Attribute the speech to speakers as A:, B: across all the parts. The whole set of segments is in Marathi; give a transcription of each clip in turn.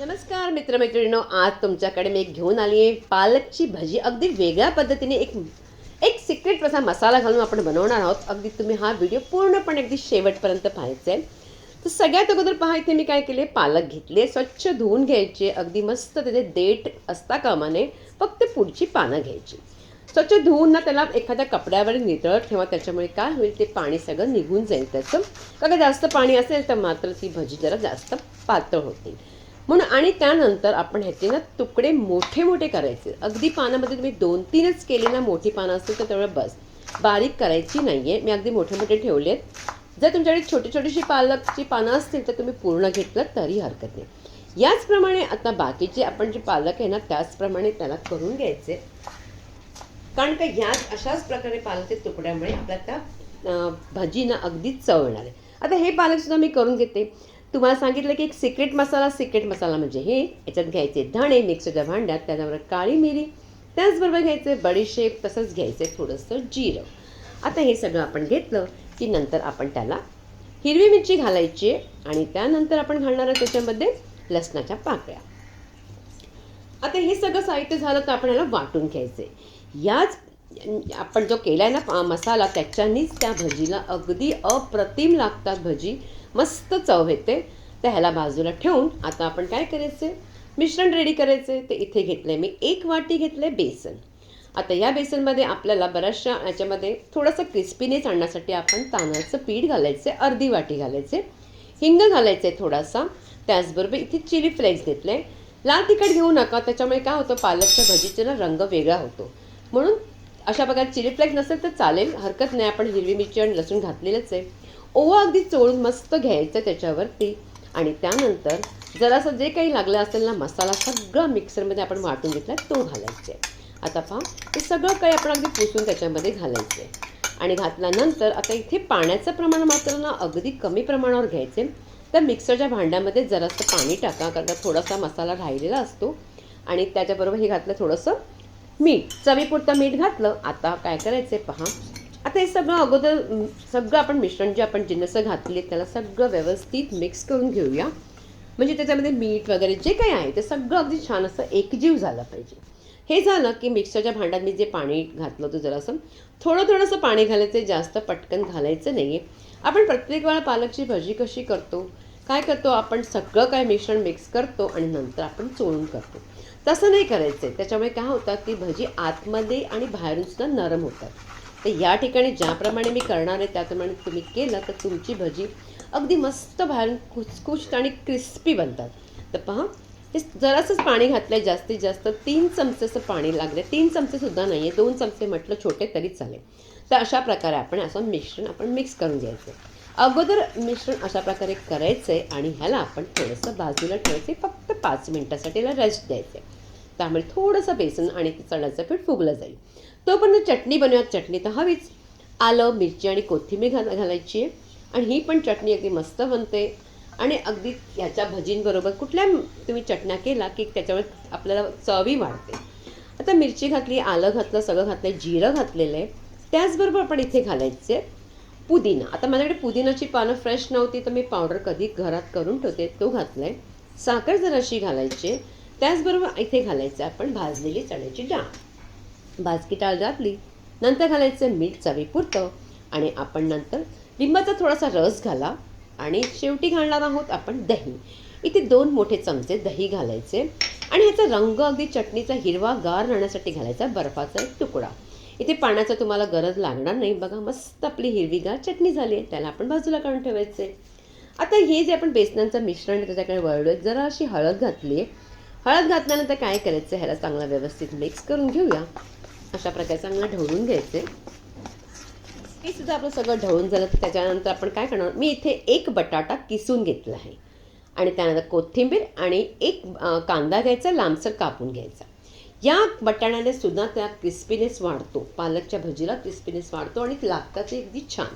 A: नमस्कार मित्रमैत्रिणींनो आज तुमच्याकडे मी एक घेऊन आली आहे पालकची भजी अगदी वेगळ्या पद्धतीने एक एक सिक्रेट असा मसाला घालून आपण बनवणार आहोत. अगदी तुम्ही हा व्हिडिओ पूर्णपणे अगदी शेवटपर्यंत पाहायचा आहे तर सगळ्यात अगोदर पहा इथे मी काय केले पालक घेतले स्वच्छ धुवून घ्यायचे. अगदी मस्त त्याचे देठ असता कामाने फक्त पुढची पानं घ्यायची. स्वच्छ धुवून ना त्याला एखाद्या कपड्यावर नितळत ठेवा त्याच्यामुळे काय होईल? ते पाणी सगळं निघून जाईल त्याचं. का जास्त पाणी असेल तर मात्र ती भजी जरा जास्त पातळ होतील. म्हणून आणि त्यानंतर आपण ह्याचे ना तुकडे मोठे मोठे करायचे. अगदी पानामध्ये तुम्ही दोन तीनच केले ना मोठी पानं असतील तर तेवढं बस. बारीक करायची नाही आहे मी अगदी मोठे मोठे ठेवले आहेत जर तुमच्याकडे छोटी छोटीशी पालकची पानं असतील तर तुम्ही पूर्ण घेतलं तरी हरकत नाही. याचप्रमाणे आता बाकीचे आपण जे पालक आहे ना त्याचप्रमाणे त्याला करून घ्यायचे. कारण का ह्याच अशाच प्रकारे पालकच्या तुकड्यामुळे आपल्या त्या भाजीना अगदीच चव येणार आहे. आता हे पालकसुद्धा मी करून घेते. तुम्हाला सांगितलं की एक सिक्रेट मसाला सिक्रेट मसाला म्हणजे हे. याच्यात घ्यायचे धणे मिक्सरच्या भांड्यात त्याच्यावर काळी मिरी त्याचबरोबर घ्यायचे बडीशेप तसंच घ्यायचे थोडंसं जिरं. आता हे सगळं आपण घेतलं की नंतर आपण त्याला हिरवी मिरची घालायची आणि त्यानंतर आपण घालणार त्याच्यामध्ये लसणाच्या पाकळ्या. आता हे सगळं साहित्य झालं तर आपण याला वाटून घ्यायचे याच आपण जो केला आहे ना मसाला त्याच्यानीच त्या भजीला अगदी अप्रतिम लागतात भजी. मस्त चव येते. तर ह्याला बाजूला ठेवून आता आपण काय करायचे? मिश्रण रेडी करायचे. ते इथे घेतलं आहे मी एक वाटी घेतलं बेसन. आता या बेसनमध्ये आपल्याला बऱ्याचशा याच्यामध्ये थोडंसं क्रिस्पीनेस आणण्यासाठी आपण तांदळाचं पीठ घालायचं अर्धी वाटी घालायचे हिंग घालायचं आहे थोडासा. त्याचबरोबर इथे चिली फ्लेक्स घेतले लाल तिखट घेऊ नका. त्याच्यामुळे काय होतं? पालकच्या भजीचा ना रंग वेगळा होतो. म्हणून अशा प्रकारे चिली फ्लेक्स नसेल तर चालेल. हरकत नाही. आपण हिरवी मिरची आणि लसूण घातलेलंच आहे. ओवा अगदी चोळून मस्त घ्यायचं त्याच्यावरती. आणि त्यानंतर जरासं जे काही लागलं असेल ना मसाला सगळा मिक्सरमध्ये आपण वाटून घेतला तो घालायचा. आहे आता पहा हे सगळं काही आपण अगदी पुसून त्याच्यामध्ये घालायचं. आहे आणि घातल्यानंतर आता इथे पाण्याचं प्रमाण मात्र ना अगदी कमी प्रमाणावर घ्यायचे. तर मिक्सरच्या भांड्यामध्ये जरासं पाणी टाका कारण थोडासा मसाला राहिलेला असतो. आणि त्याच्याबरोबर हे घातलं थोडंसं मीठ. चवीपुरतं मीठ घातलं. आता काय करायचं आहे पहा आता हे सगळं अगोदर सगळं आपण मिश्रण जे आपण जिन्नसं घातले त्याला सगळं व्यवस्थित मिक्स करून घेऊया. म्हणजे त्याच्यामध्ये मीठ वगैरे जे काही आहे ते सगळं अगदी छान असं एकजीव झालं पाहिजे. हे झालं की मिक्सरच्या भांड्यात मी जे पाणी घातलं होतं जरासं थोडं थोडंसं पाणी घालायचं जास्त पटकन घालायचं नाही आहे आपण प्रत्येक वेळा पालकची भजी कशी करतो काय करतो आपण सगळं काय मिश्रण मिक्स करतो आणि नंतर आपण चोळून करतो. तसं नाही करायचं आहे त्याच्यामुळे काय होतं ती भजी आतमध्ये आणि बाहेरून सुद्धा नरम होतात. तर या ठिकाणी ज्याप्रमाणे मी करणार आहे त्याप्रमाणे तुम्ही केलं तर तुमची भजी अगदी मस्त बाहेरून खुसखुशीत आणि क्रिस्पी बनतात. तर पहा हे जरासंच पाणी घातलं आहे जास्तीत जास्त तीन चमचेचं पाणी लागले तीन चमचेसुद्धा नाही आहे दोन चमचे म्हटलं छोटे तरी चालेल. तर अशा प्रकारे आपण असं मिश्रण आपण मिक्स करून घ्यायचं. अगोदर मिश्रण अशा प्रकारे करायचं आहे आणि ह्याला आपण थोडंसं बाजूला ठेवायचं फक्त पाच मिनटासाठी याला रेस्ट द्यायचं आहे त्यामुळे थोडंसं बेसन आणि चण्याचं पीठ फुगलं जाईल. तोपर्यंत चटणी बनवूयात चटणी तर हवीच. आलं मिरची आणि कोथिंबीर घाल घालायची आहे. आणि ही पण चटणी अगदी मस्त बनते. आणि अगदी ह्याच्या भजींबरोबर कुठल्या तुम्ही चटण्या केला की त्याच्यावर आपल्याला चवी वाढते. आता मिरची घातली आलं घातलं सगळं घातलं जिरं घातलेलं आहे. त्याचबरोबर आपण इथे घालायचे पुदिना. आता माझ्याकडे पुदिनाची पानं फ्रेश नव्हती तर मी पावडर कधी घरात करून ठेवते. तो घातला आहे साखर जराशी घालायची आहे. त्याचबरोबर इथे घालायचं आपण भाजलेली चण्याची डाळ. भाजकी डाळ घातली नंतर घालायचं मीठ चवीपुरतं आणि आपण नंतर लिंबाचा थोडासा रस घाला आणि शेवटी घालणार आहोत आपण दही. इथे दोन मोठे चमचे दही घालायचे आणि ह्याचा रंग अगदी चटणीचा हिरवा गार राहण्यासाठी घालायचा बर्फाचा एक तुकडा. इथे पाण्याचा तुम्हाला गरज लागणार नाही. बघा मस्त आपली हिरवीगार चटणी झाली आहे. त्याला आपण बाजूला काढून ठेवायचे आता हे जे आपण बेसनाचं मिश्रण आहे त्याच्याकडे वळलो आहे जरा अशी हळद घातली आहे हळद घातल्यानंतर काय करायचं? ह्याला चांगला व्यवस्थित मिक्स करून घेऊया. अशा प्रकारे चांगलं ढवळून घ्यायचे हे सुद्धा आपलं सगळं ढवळून झालं तर त्याच्यानंतर आपण काय करणार? मी इथे एक बटाटा किसून घेतला आहे. आणि त्यानंतर कोथिंबीर आणि एक कांदा घ्यायचा लांबसर कापून घ्यायचा. या बटाण्याने सुद्धा त्या क्रिस्पीनेस वाढतो. पालकच्या भजीला क्रिस्पीनेस वाढतो आणि लागतात ते अगदी छान.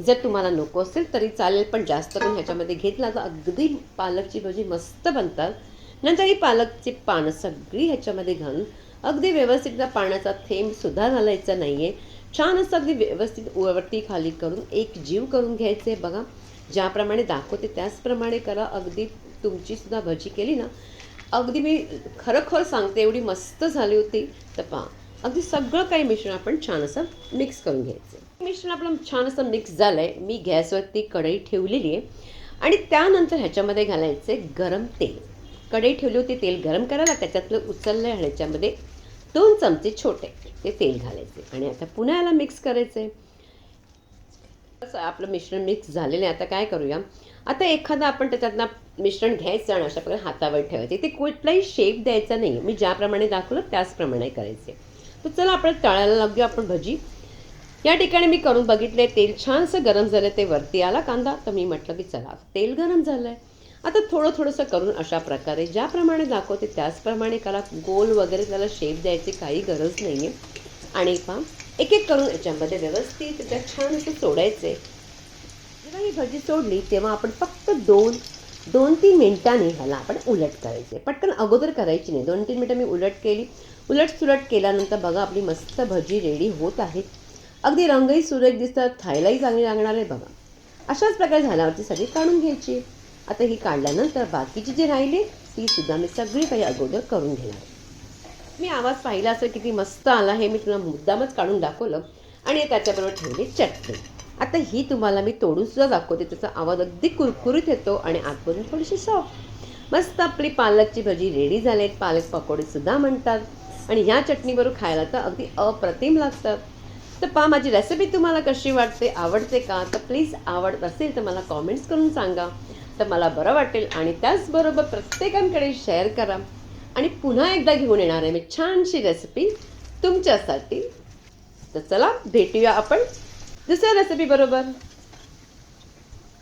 A: जर तुम्हाला नको असेल तरी चालेल पण जास्त पण ह्याच्यामध्ये घेतला तर अगदी पालकची भजी मस्त बनतात. नंतर ही पालकची पानं सगळी ह्याच्यामध्ये घालून अगदी व्यवस्थित त्या पाण्याचा थेंबसुद्धा घालायचा नाही आहे छान असं अगदी व्यवस्थित वरती खाली करून एक जीव करून घ्यायचे बघा. ज्याप्रमाणे दाखवते त्याचप्रमाणे करा. अगदी तुमचीसुद्धा भजी केली ना अगदी मी खरोखर सांगते एवढी मस्त झाली होती. तर पहा अगदी सगळं काही मिश्रण आपण छान असं मिक्स करून घ्यायचं. मिश्रण आपलं छान असं मिक्स झालं आहे मी गॅसवरती कढई ठेवलेली आहे. आणि त्यानंतर ह्याच्यामध्ये घालायचे गरम तेल. कढई ठेवली होती तेल गरम करायला त्याच्यातलं उचललं आणि ह्याच्यामध्ये दोन चमचे छोटे ते तेल घालायचे. आणि आता पुन्हा याला मिक्स करायचे असं आपलं मिश्रण मिक्स झालेलं आहे आता काय करूया? आता एखादा आपण त्याच्यातनं मिश्रण घ्यायचं आणि अशा प्रकारे हातावर ठेवायचे. ते कुठलाही शेप द्यायचा नाही मी ज्याप्रमाणे दाखवलं त्याचप्रमाणे करायचे. तर चला आपण तळायला लागूया आपण भजी. या ठिकाणी मी करून बघितले तेल छानसं गरम झालं ते वरती आला कांदा. तर मी म्हटलं की चला तेल गरम झालं आहे आता थोडं थोडंसं करून अशा प्रकारे ज्याप्रमाणे दाखवते त्याचप्रमाणे त्याला गोल वगैरे त्याला शेप द्यायची काही गरज नाही आहे आणि पहा एक एक करून याच्यामध्ये व्यवस्थित त्याच्यात छान असं सोडायचे. जेव्हा ही भजी सोडली तेव्हा आपण फक्त दोन दोन तीन मिनिटांनी ह्याला आपण उलट करायचे. पटकन अगोदर करायची नाही. दोन तीन मिनटं मी उलट केली. उलट सुलट केल्यानंतर बघा आपली मस्त भजी रेडी होत आहे. अगदी रंगही सुरेख दिसतात खायलाही चांगली लागणार आहे बघा. अशाच प्रकारे झाल्यावरती सगळी काढून घ्यायची. आता ही काढल्यानंतर बाकीची जी राहिली ती सुद्धा मी सगळी काही अगोदर करून घेणार. मी आवाज पाहिला असं किती मस्त आला हे मी तुला मुद्दामच काढून दाखवलं आणि त्याच्याबरोबर ठेवली चटणी. आता ही तुम्हाला मी तोडून सुद्धा दाखवते त्याचा आवाज अगदी कुरकुरीत येतो आणि आतमधून थोडीशी सॉफ्ट मस्त आपली पालकची भजी रेडी झालेत पालक पकोडेसुद्धा म्हणतात आणि ह्या चटणीबरोबर खायला तर अगदी अप्रतिम लागतात तर पहा माझी रेसिपी तुम्हाला कशी वाटते आवडते का? तर प्लीज आवडत असेल तर मला कॉमेंट्स करून सांगा. तर मला बरं वाटेल आणि त्याचबरोबर प्रत्येकांकडे शेअर करा. आणि पुन्हा एकदा घेऊन येणार आहे मी छानशी रेसिपी तुमच्यासाठी. तर चला भेटूया आपण दुसऱ्या रेसिपी बरोबर.